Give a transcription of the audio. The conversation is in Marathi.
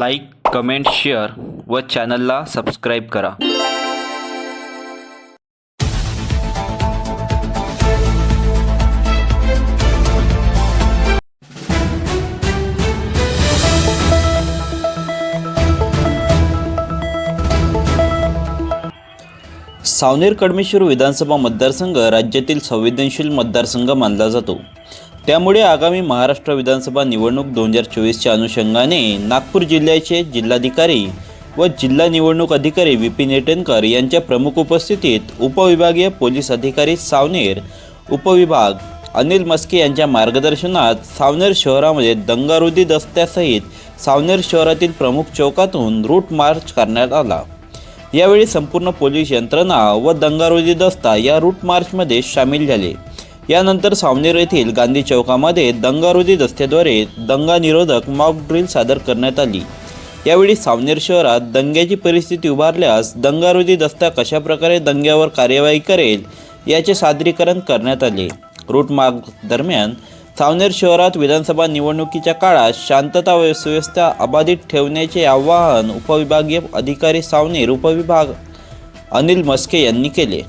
लाईक कमेंट शेअर व चॅनलला सबस्क्राईब करा. सावनेर कडमेश्वर विधानसभा मतदारसंघ राज्यातील संवेदनशील मतदारसंघ मानला जातो. त्यामुळे आगामी महाराष्ट्र विधानसभा निवडणूक दोन हजार चोवीसच्या अनुषंगाने नागपूर जिल्ह्याचे जिल्हाधिकारी व जिल्हा निवडणूक अधिकारी विपिन एटनकर यांच्या प्रमुख उपस्थितीत उपविभागीय पोलीस अधिकारी सावनेर उपविभाग अनिल मस्के यांच्या मार्गदर्शनात सावनेर शहरामध्ये दंगारोधी दस्त्यासहित सावनेर शहरातील प्रमुख चौकातून रूट मार्च करण्यात आला. यावेळी संपूर्ण पोलीस यंत्रणा व दंगारोधी दस्ता या रूट मार्चमध्ये सामील झाले. यानंतर सावनेर येथील गांधी चौकामध्ये दंगारोधी दस्त्याद्वारे दंगा निरोधक मॉक ड्रिल सादर करण्यात आली. यावेळी सावनेर शहरात दंग्याची परिस्थिती उभारल्यास दंगारोधी दस्ता कशाप्रकारे दंग्यावर कार्यवाही करेल याचे सादरीकरण करण्यात आले. रूट मार्ग दरम्यान सावनेर शहरात विधानसभा निवडणुकीच्या काळात शांतता व सुव्यवस्था अबाधित ठेवण्याचे आवाहन उपविभागीय अधिकारी सावनेर उपविभाग अनिल मस्के यांनी केले.